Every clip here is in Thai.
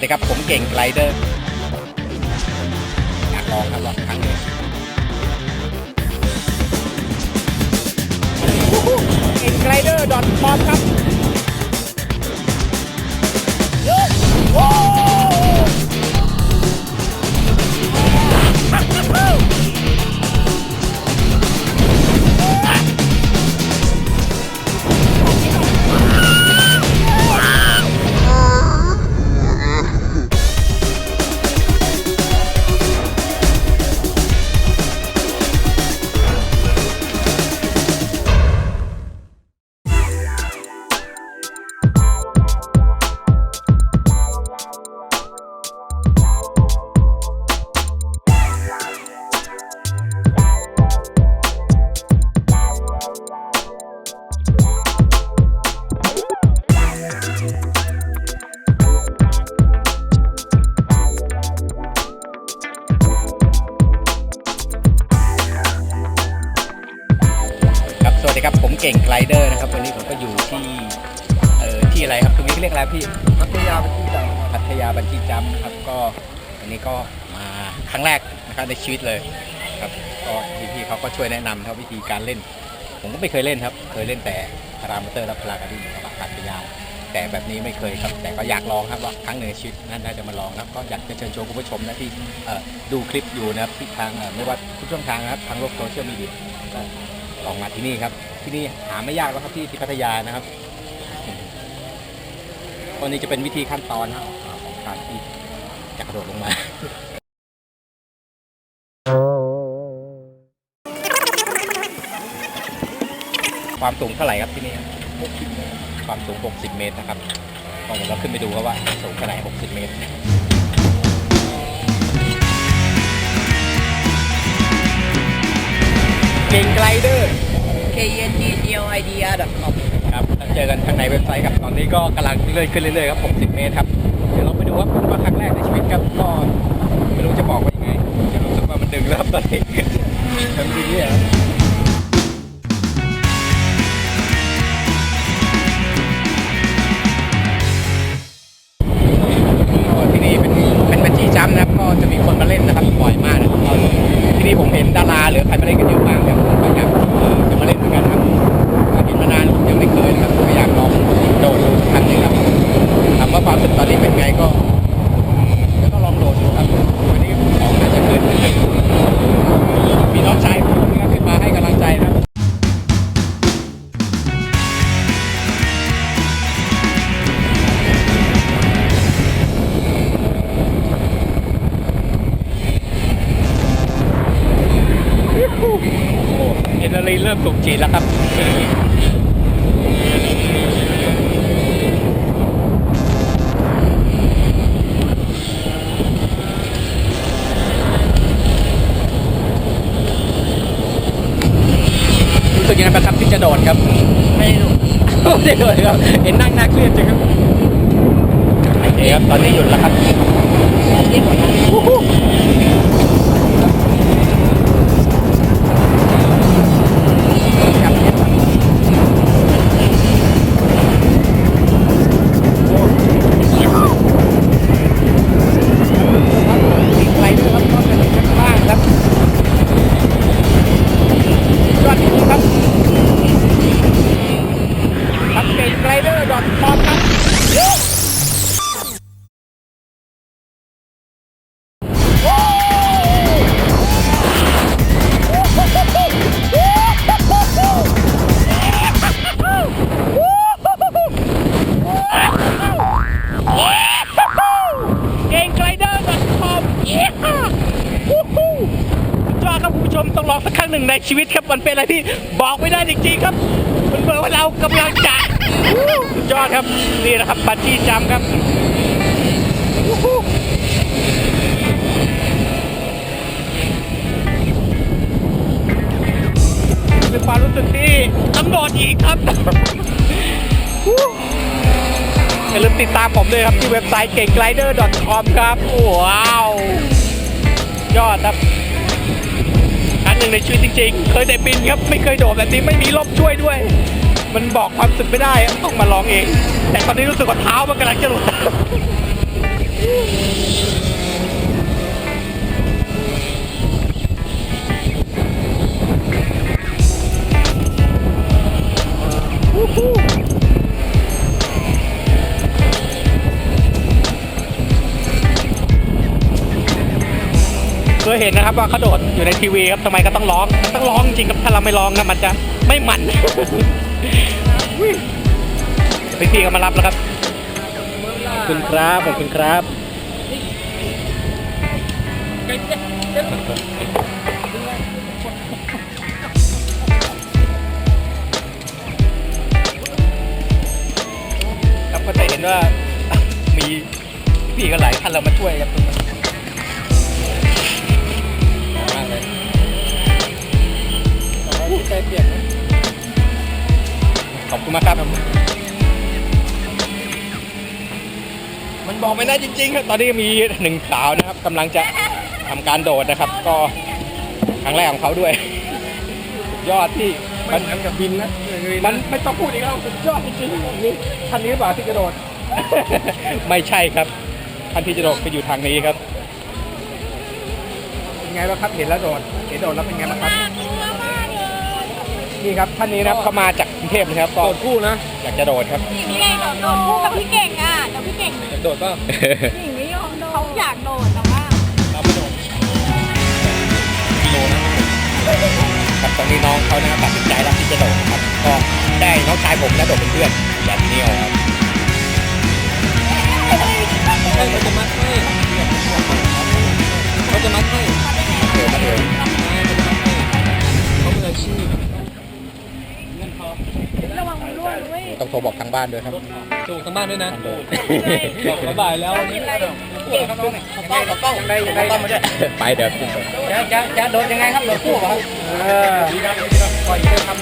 วัสดีครับ ผมเก่งไกลเดอร์อยากลองครับลองครั้งนี้เก่งไกลเดอร์ .com ครับโอ้ ดอร์นะครับ วันนี้ผมก็อยู่ที่เอ่อที่อะไรครับตรงนี้เขาเรียกอะไรพี่พัทยาเป็นที่ดังพัทยาบันทีจัมป์นะครับก็วันนี้ก็มาครั้งแรกนะครับในชีวิตเลยครับก็พี่ๆเขาก็ช่วยแนะนำครับวิธีการเล่น ผมก็ไม่เคยเล่นครับ เคยเล่นแต่พารามอเตอร์และพลากาดินกับอากาศยานแต่แบบนี้ไม่เคยครับแต่ก็อยากลองครับว่าครั้งหนึ่งในชีวิตนั้นน่าจะมาลองนะครับก็อยากจะเชิญชวนคุณผู้ชมนะที่เอ่อดูคลิปอยู่นะครับที่ทางเอ่อไม่ว่าทุกช่องทางนะครับทางโลกโซเชียลมีเดียก็ ลองมาที่นี่ครับ ที่นี่หาไม่ยากแล้วครับที่ที่พัทยานะครับวันนี้จะเป็นวิธีขั้นตอนนะของการที่จะกระโดดลงมาความสูงเท่าไหร่ครับที่นี่ความสูง 60 เมตรนะครับก็เดี๋ยวเราขึ้นไปดูครับว่าสูงเท่าไหร่ 60 เมตร เก่งไกลเดอร์ K N D G L I D R com ครับเจอกันข้างในเว็บไซต์ครับ ตอนนี้ก็กำลังเลื่อนขึ้นเรื่อยๆครับ 60 เมตรครับ เดี๋ยวเราไปดูครับว่าครั้งแรกในชีวิตครับก็ไม่รู้จะบอกว่ายังไงจะรู้สึกว่ามันดึงแล้วครับตอนนี้มันดีเนี่ ไงบ้างครับที่จะโดดครับ ไม่รู้ไม่ได้โดดครับ เห็นนั่งน่าเครียดจังครับโอเคครับ ตอนนี้หยุดแล้วครับ มันเป็นอะไรที่บอกไม่ได้จริงๆครับมันเหมือนว่าเรากำลังจะสุดยอดครับนี่นะครับบัตรจี้จำครับเป็นความรู้สึกที่ต้องโดดอีกครับอย่าลืมติดตามผมด้วยครับที่เว็บไซต์เก่งไกลเดอร์ .com ครับ ว้าว ยอดครับ หนึ่งในชีวิตจริง ๆ เคยแต่บินครับไม่เคยโดดแบบนี้ไม่มีลมช่วยด้วย มันบอกความรู้สึกไม่ได้ต้องมาลองเอง แต่ตอนนี้รู้สึกว่าเท้ามันกำลังจะหลุดเค ยเห็นนะครับว่าเขาโดดอยู่ในทีวีครับทำไมก็ต้องร้องต้องร้องจริงครับถ้าเราไม่ร้องนะมันจะไม่มันพี่ๆก็มารับแล้วครับขอบคุณครับขอบคุณครับครับก็จะเห็นว่ามีพี่กันหลายท่านเรามาช่วยครับตรงนี้ เปลี่ยนขอบคุณมากครับ มันบอกไม่ได้จริงๆครับตอนนี้มีหนึ่งสาวนะครับกำลังจะทำการโดดนะครับ ก็ครั้งแรกของเขาด้วยสุดยอดที่มันกับบินนะ มันไม่ต้องพูดอีกแล้วสุดยอดจริงๆนี่ท่านนี้หรือเปล่าที่กระโดด ไม่ใช่ครับท่านที่จะโดดก็อยู่ทางนี้ครับเป็นไงบ้างครับเห็นแล้วโดดเห็นโดดแล้วเป็นไงบ้างครับ นี่ครับท่านนี้นะครับเขามาจากกรุงเทพนะครับก็โดดคู่นะอยากจะโดดครับนี่ไงโดดโดดคู่กับพี่เก่งอะแต่พี่เก่งโดดก็หญิงไม่ยอมโดดเขาอยากโดดแต่ว่าเราไม่โดดกิโลนะครับตอนนี้น้องเขานะครับตัดสินใจแล้วที่จะโดดครับก็ได้น้องชายผมและโดดเป็นเพื่อนแดนเนียลครับเขาจะมัดให้เขาจะมัดให้เดี๋ยวมาเดี๋ยวเขามืออาชีพ ระวังมันร่วงด้วยต้องโทรบอกทางบ้านด้วยครับจูทางบ้านด้วยนะโดดบอกเขาบ่ายแล้วกินอะไรเก่งเขาต้องเขาต้องเขาต้องได้ยังไงต้องมาด้วยไปเดี๋ยวขึ้นไปจะจะจะโดนยังไงครับโดนคู่เหรอเออดีครับดีครับปล่อยเยอะครับ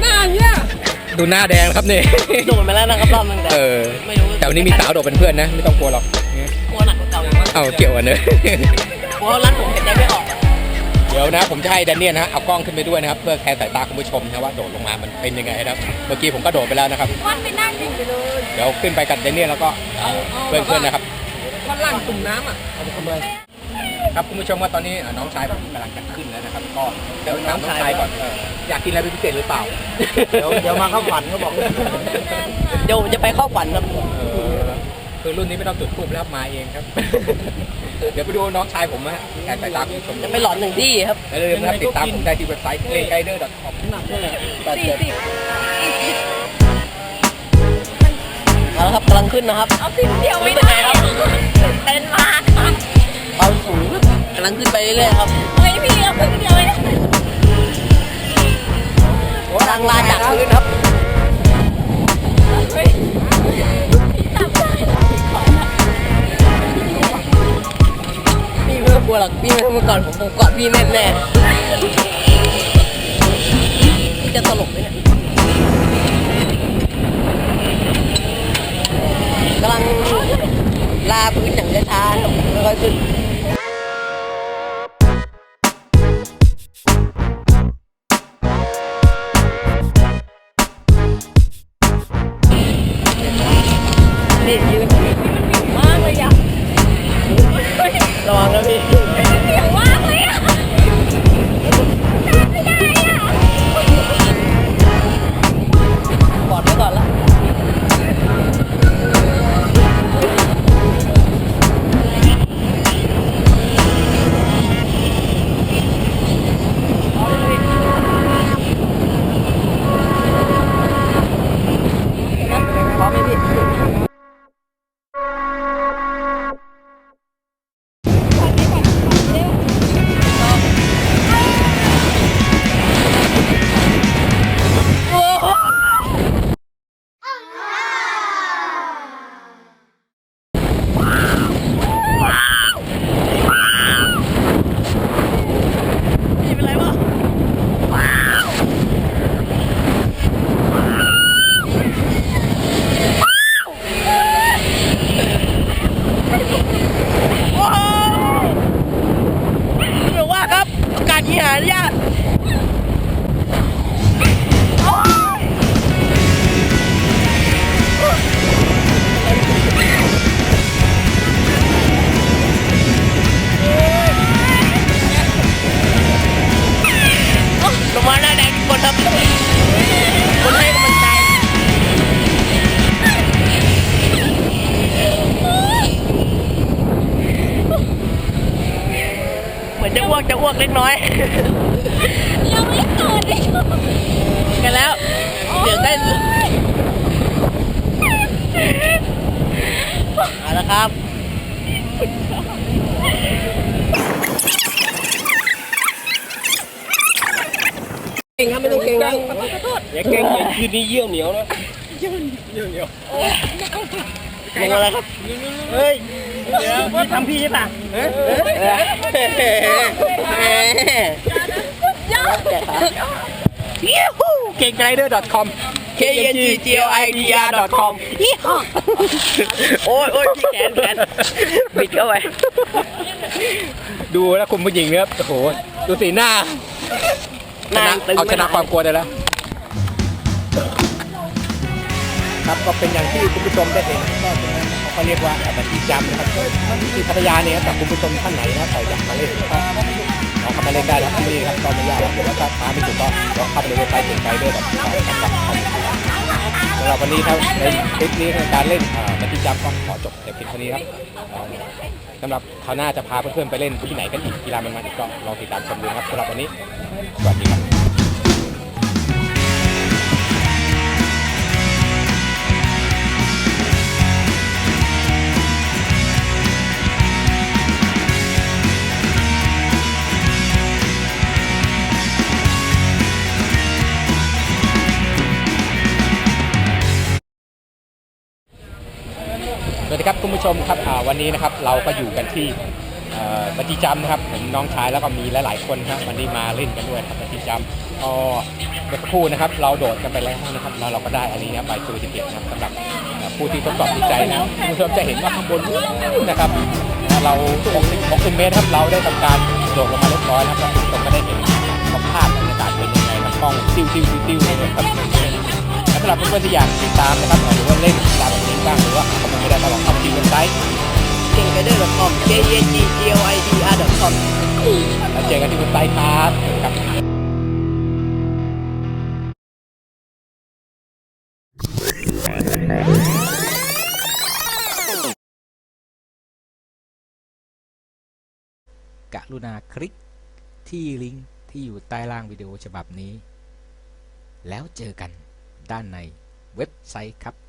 หน้าเนี่ยดูหน้าแดงครับนี่โดนมาแล้วนะครับรอบนึงแต่เออ ไม่รู้แต่วันนี้มีสาวโดดเป็นเพื่อนนะ ไม่ต้องกลัวหรอก เก่าอย่างมากเอาเกี่ยวกันเนอะกลัวร้านผมเห็นใจไม่ออก เดี๋ยวนะผมจะให้แดนเนียลนะฮะเอากล้องขึ้นไปด้วยนะครับ เพื่อแคร์สายตาคุณผู้ชมนะว่าโดดลงมามันเป็นยังไงนะครับเมื่อกี้ผมก็โดดไปแล้วนะครับวัดไปนั่งดิ่งไปเลยเดี๋ยวขึ้นไปกับแดนเนียลแล้วก็เพื่อนๆนะครับฝรั่งตุ่มน้ำอะเอาไปทำอะไรครับคุณผู้ชมว่าตอนนี้อะน้องชายผมกำลังจะขึ้นแล้วนะครับก็เดี๋ยวน้องชายก่อนเอออยากกินอะไรเป็นพิเศษหรือเปล่า เดี๋ยวเดี๋ยวมาเข้าฝันเขาบอก เดี๋ยวผมจะไปเข้าฝันครับเออ คือรุ่นนี้ไม่ต้องจุดทูบแล้วมาเองครับ เดี๋ยวไปดูน้องชายผมนะฮะแอบสายตาคุณผู้ชมจะไปหลอนหนึ่งที่ครับอย่าลืมนะครับติดตามผมได้ที่เว็บไซต์ l a n g u i d e r c o m สี่สิบเอาละครับกำลังขึ้นนะครับเอาสิบเดียวไม่ได้ครับเต้นมากครับเอาสูงกำลังขึ้นไปเรื่อยๆครับเฮ้ยพี่เอาสิบเดียวไม่ได้กำลังลาจากพื้นครับ หรอกพี่ไม่ต้องมาก่อนผมผมกอดพี่แน่แน่พี่จะตลกไหมเนี่ยกำลังลาพื้นอย่างช้าๆครับไม่ค่อยขึ้น วกจะอ้วกเล็กน้อยยังไม่เกิดเลยกันแล้วเสียงได้เอาละครับเก่งครับไม่ต้องเก่งนะอย่าเก่งอย่าคืนนี้เยี่ยวเหนียวนะเยี่ยวเหนียวเก่งอะไรครับเฮ้ยเดี๋ยว ทำพี่ใช่ปะเฮ้ยเก่งเก่งไรเดอร์ .com K N G G L I D R com โอ้ยโอ้ยพี่แขนแขนบิดเข้าไปดูแล้วคุณผู้หญิงเนี่ยครับโอ้โห ดูสีหน้าชนะเอาชนะความกลัวได้แล้ว ครับก็เป็นอย่างที่คุณผู้ชมได้เห็นก็ตรงนั้น เขาเรียกว่าแบันทีจำนะครับที่พัทยาเนี่ยแต่คุณผู้ชมท่านไหนนะใครอยากมาเล่นก็ลองเข้ามาเล่นได้ครับที่นี่ครับก็ไม่ยากหรอกหรือว่าถ้ามาไม่ถูกก็ลองเข้าไปในเว็บไซต์เก่งไกด์ด้วยแบบสำหรับวันนี้ครับในคลิปนี้การเล่นแบันทีจำก็ขอจบแต่เพียงเท่านี้ครับสำหรับคราวหน้าจะพาเพื่อนๆไปเล่นที่ไหนกันอีกกีฬามันๆอีกก็ลองติดตามชมดูครับสำหรับวันนี้สวัสดีครับ ชมครับวันนี้นะครับเราก็อยู่กันที่เอ่อบันทีจำนะครับผมน้องชายแล้วก็มีหลายๆคนครับวันนี้มาเล่นกันด้วยครับบันทีจำก็เมื่อสักครู่นะครับ เราโดดกันไปแล้วนะครับแล้วเราก็ได้อันนี้นะใบซูติเกตนะครับสำหรับผู้ที่ทดสอบจิตใจนะคุณผู้ชมจะเห็นว่าข้างบนนะครับ เรา60 60เมตรครับเราได้ทำการโดดลงมาเรียบร้อยแล้วครับคุณผู้ชมก็ได้เห็นภาพบรรยากาศเป็นยังไงมันกล้องติ้วติ้วติ้วติ้วนะครับสำหรับเพื่อนๆที่อยากติดตามนะครับหรือว่าเล่นกีฬาแบบนี้ บ้างหรือว่าคอมเมนต์ไม่ได้ก็ลองเข้าไปที่เว็บไซต์เก่งไกเดอร์ com K N G G L I D R com แล้วเจอกันที่เว็บไซต์ครับครับกรุณาคลิกที่ลิงก์ที่อยู่ใต้ล่างวิดีโอฉบับนี้ แล้วเจอกันด้านในเว็บไซต์ครับ